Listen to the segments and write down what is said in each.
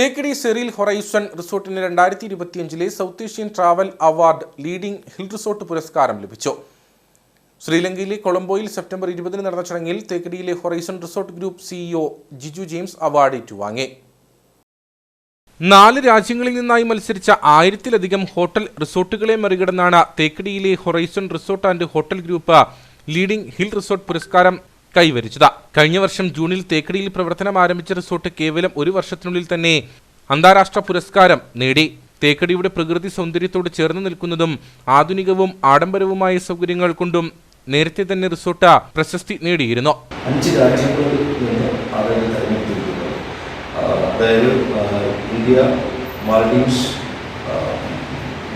Thekkady Cyril horizon റിസോർട്ടിന് രണ്ടായിരത്തി ഇരുപത്തിയഞ്ചിലെ South Asian travel award leading hill resort പുരസ്കാരം ലഭിച്ചു. ശ്രീലങ്കയിലെ കൊളംബോയിൽ സെപ്റ്റംബർ ഇരുപതിന് നടന്ന ചടങ്ങിൽ തേക്കടിയിലെ Horizon resort group CEO Jiju James award ഏറ്റുവാങ്ങി നാല് രാജ്യങ്ങളിൽ നിന്നായി മത്സരിച്ച ആയിരത്തിലധികം ഹോട്ടൽ റിസോർട്ടുകളെ മറികടന്നാണ് തേക്കടിയിലെ Horizon resort and hotel group leading hill resort പുരസ്കാരം കൈവരിച്ചത്. കഴിഞ്ഞ വർഷം ജൂണിൽ തേക്കടിയിൽ പ്രവർത്തനം ആരംഭിച്ച റിസോർട്ട് കേവലം ഒരു വർഷത്തിനുള്ളിൽ തന്നെ അന്താരാഷ്ട്ര പുരസ്കാരം നേടി. തേക്കടിയുടെ പ്രകൃതി സൗന്ദര്യത്തോട് ചേർന്ന് നിൽക്കുന്നതും ആധുനികവും ആഡംബരവുമായ സൗകര്യങ്ങൾ കൊണ്ടും നേരത്തെ തന്നെ റിസോർട്ട് പ്രശസ്തി നേടിയിരുന്നു. അഞ്ച് രാജ്യങ്ങളിൽ നിന്ന് അതായത് ഇന്ത്യ മാൽഡീവ്സ് ആ,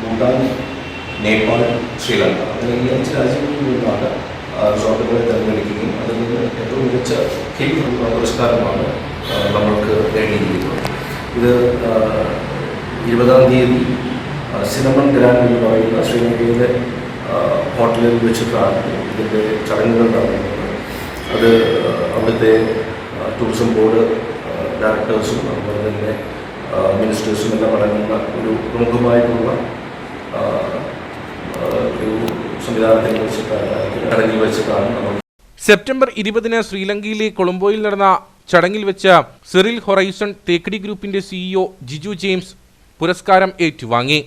ഭൂട്ടാൻ നേപ്പാൾ ശ്രീലങ്ക. അങ്ങനെ ഈ അഞ്ച് രാജ്യങ്ങളിൽ നിന്നാണ് ആ, റിസോർട്ടുകളെ തിരഞ്ഞെടുക്കുകയും അതിൽ നിന്ന് ഏറ്റവും മികച്ച ഹിൽ പുരസ്കാരമാണ് നമ്മൾക്ക് നേടിയിരിക്കുന്നത്. ഇത് ഇരുപതാം തീയതി സിനമൺ ഗ്രാൻഡ് എന്ന് പറയുന്ന ശ്രീലങ്കയിലെ ഹോട്ടലിൽ വെച്ചിട്ടാണ് ഇതിന്റെ ചടങ്ങുകൾ നടക്കുന്നത്. അത് അവിടുത്തെ ടൂറിസം ബോർഡ് ഡയറക്ടേഴ്സും അതുപോലെ തന്നെ മിനിസ്റ്റേഴ്സും എല്ലാം അടങ്ങുന്ന ഒരു പ്രമുഖമായിട്ടുള്ള ഒരു സംവിധാനത്തിൽ വെച്ചിട്ടാണ് ചടങ്ങിൽ വെച്ചിട്ടാണ് നമ്മൾ സെപ്റ്റംബർ ഇരുപതിന് ശ്രീലങ്കയിലെ കൊളംബോയിൽ നടന്ന ചടങ്ങിൽ വെച്ച് സിറിൽ ഹൊറൈസൺ തേക്കടി ഗ്രൂപ്പിന്റെ സിഇഒ ജിജു ജെയിംസ് പുരസ്കാരം ഏറ്റുവാങ്ങി.